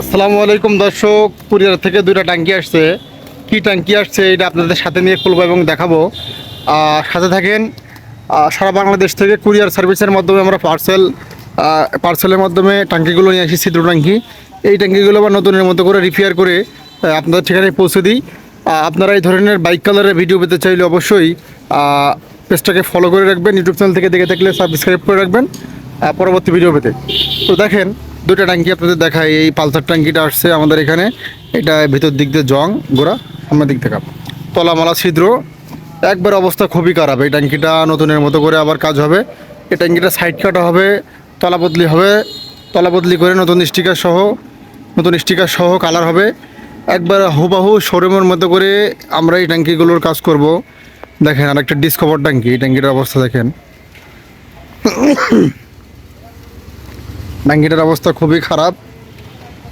আসসালামু আলাইকুম দর্শক, কুরিয়ার থেকে দুইটা ট্যাঙ্কি আসছে। কি ট্যাঙ্কি আসছে এটা আপনাদের সাথে নিয়ে খুলবো এবং দেখাবো। সাথে থাকেন সারা বাংলাদেশ থেকে কুরিয়ার সার্ভিসের মাধ্যমে আমরা পার্সেল পার্সেলের মাধ্যমে ট্যাঙ্কিগুলো নিয়ে আসি, ছিদ্র ট্যাঙ্কি। এই ট্যাঙ্কিগুলো আবার নতুনের মতো করে রিপেয়ার করে আপনাদের ঠিকানায় পৌঁছে দিই। আপনারা এই ধরনের বাইক কালারের ভিডিও পেতে চাইলে অবশ্যই পেজটাকে ফলো করে রাখবেন ইউটিউব চ্যানেল থেকে দেখে থাকলে সাবস্ক্রাইব করে রাখবেন পরবর্তী ভিডিও পেতে। তো দেখেন দুটো ট্যাঙ্কি আপনাদের দেখাই, এই পালসার ট্যাঙ্কিটা আসছে আমাদের এখানে। এটা ভিতর দিক দিয়ে জং, গোড়া সামনের দিক থেকে তলামালা ছিদ্র, একবার অবস্থা খুবই খারাপ। এই ট্যাঙ্কিটা নতুনের মতো করে আবার কাজ হবে। এই ট্যাঙ্কিটা সাইড কাটা হবে, তলা বদলি হবে, তলা বদলি করে নতুন স্টিকার সহ, নতুন স্টিকার সহ কালার হবে। একবার হুবাহু শোরুমের মতো করে আমরা এই ট্যাঙ্কিগুলোর কাজ করব। দেখেন আর একটা ডিসকভার ট্যাঙ্কি, এই ট্যাঙ্কিটার অবস্থা দেখেন। ট্যাঙ্কিটার অবস্থা খুবই খারাপ।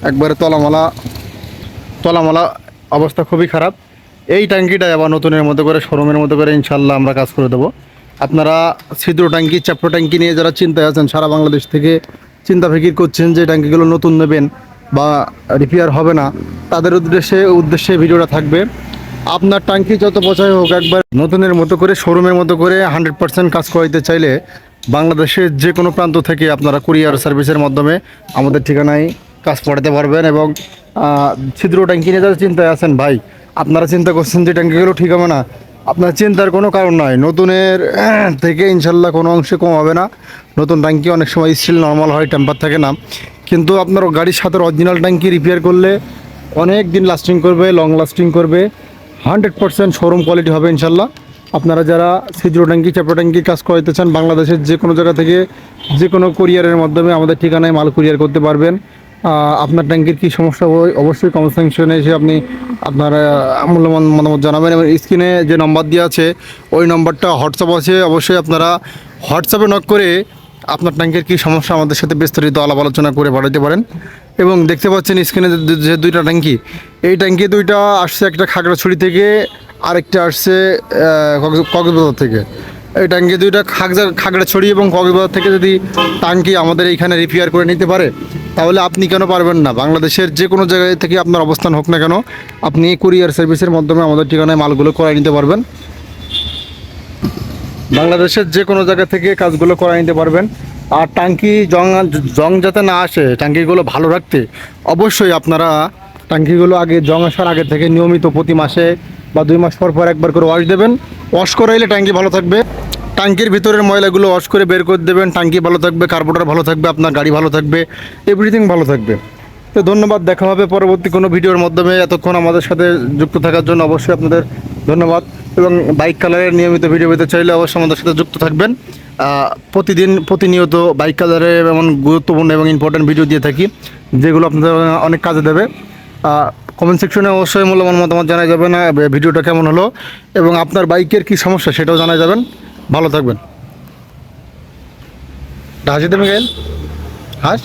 একবারে তলামালা তলামালা অবস্থা খুবই খারাপ। এই ট্যাঙ্কিটা আবার নতুনের মতো করে, শোরুমের মতো করে ইনশাল্লাহ আমরা কাজ করে দেবো। আপনারা ছিদ্র ট্যাঙ্কি চাপড়ো ট্যাঙ্কি নিয়ে যারা চিন্তায় আছেন, সারা বাংলাদেশ থেকে চিন্তা ফিকির করছেন যে ট্যাঙ্কিগুলো নতুন নেবেন বা রিপেয়ার হবে না, তাদের উদ্দেশ্যে উদ্দেশ্যে ভিডিওটা থাকবে। আপনার ট্যাঙ্কি যত পচাই হোক, একবার নতুনের মতো করে, শোরুমের মতো করে হান্ড্রেড পার্সেন্ট কাজ করাইতে চাইলে বাংলাদেশের যে কোনো প্রান্ত থেকে আপনারা কুরিয়ার সার্ভিসের মাধ্যমে আমাদের ঠিকানায় কাজ পড়াতে পারবেন এবং ছিদ্র ট্যাঙ্কি নিয়ে যারা চিন্তায় আছেন, ভাই, আপনারা চিন্তা করছেন যে ট্যাঙ্কিগুলো ঠিক হবে না। আপনার চিন্তার কোনো কারণ নয় নতুনের থেকে ইনশাল্লাহ কোনো অংশে কম হবে না। নতুন ট্যাঙ্কি অনেক সময় স্টিল নর্মাল হয়, টেম্পার থাকে না। কিন্তু আপনার গাড়ির সাথে অরিজিনাল ট্যাঙ্কি রিপেয়ার করলে অনেক দিন লাস্টিং করবে লং লাস্টিং করবে। হান্ড্রেড পারসেন্ট শোরুম কোয়ালিটি হবে ইনশাল্লাহ। আপনারা যারা ছিদ্র ট্যাঙ্কি চাপড়া ট্যাঙ্কি কাজ করাইতে চান, বাংলাদেশের যে কোনো জায়গা থেকে যে কোনো কুরিয়ারের মাধ্যমে আমাদের ঠিকানায় মাল কুরিয়ার করতে পারবেন। আপনার ট্যাঙ্কির কী সমস্যা হয়? অবশ্যই কমেন্ট সেকশনে এসে আপনি আপনার মূল্যবান মতামত জানাবেন এবং স্ক্রিনে যে নম্বর দেওয়া আছে, ওই নম্বরটা হোয়াটসঅ্যাপ আছে। অবশ্যই আপনারা হোয়াটসঅ্যাপে নক করে আপনার ট্যাঙ্কের কী সমস্যা, আমাদের সাথে বিস্তারিত আলাপ আলোচনা করে পাঠাতে পারেন। এবং দেখতে পাচ্ছেন স্ক্রিনে যে দুইটা ট্যাঙ্কি, এই ট্যাঙ্কি দুইটা আসছে একটা খাগড়াছড়ি থেকে আরেকটা আসছে কক্সবাজার থেকে। এই ট্যাঙ্কি দুইটা খাগড়া খাগড়াছড়ি এবং কক্সবাজার থেকে যদি ট্যাঙ্কি আমাদের এইখানে রিপেয়ার করে নিতে পারে, তাহলে আপনি কেন পারবেন না? বাংলাদেশের যে কোনো জায়গায় থেকে আপনার অবস্থান হোক না কেন, আপনি কুরিয়ার সার্ভিসের মাধ্যমে আমাদের ঠিকানায় মালগুলো করাই নিতে পারবেন। বাংলাদেশের যে কোনো জায়গা থেকে কাজগুলো করাই নিতে পারবেন। আর ট্যাঙ্কি জং জং যাতে না আসে ট্যাঙ্কিগুলো ভালো রাখতে অবশ্যই আপনারা ট্যাঙ্কিগুলো আগে জং আসার আগে থেকে নিয়মিত প্রতি মাসে বা দুই মাস পর পর একবার করে ওয়াশ দেবেন। ওয়াশ করাইলে ট্যাঙ্কি ভালো থাকবে। ট্যাঙ্কির ভিতরের ময়লাগুলো ওয়াশ করে বের করে দেবেন। ট্যাঙ্কি ভালো থাকবে কার্বোটার ভালো থাকবে, আপনার গাড়ি ভালো থাকবে এভরিথিং ভালো থাকবে। তো ধন্যবাদ, দেখা হবে পরবর্তী কোনো ভিডিওর মাধ্যমে। এতক্ষণ আমাদের সাথে যুক্ত থাকার জন্য অবশ্যই আপনাদের ধন্যবাদ। এবং বাইক কালারের নিয়মিত ভিডিও পেতে চাইলে অবশ্যই আমাদের সাথে যুক্ত থাকবেন। প্রতিদিন প্রতিনিয়ত বাইক কালারের এমন গুরুত্বপূর্ণ এবং ইম্পর্ট্যান্ট ভিডিও দিয়ে থাকি, যেগুলো আপনাদের অনেক কাজে দেবে। কমেন্ট সেকশনে অবশ্যই মূল্যবান মতামত জানা যাবে না ভিডিওটা কেমন হলো এবং আপনার বাইকের কি সমস্যা সেটাও জানা যাবেন। ভালো থাকবেন। হাসি দেবে গেল হাস?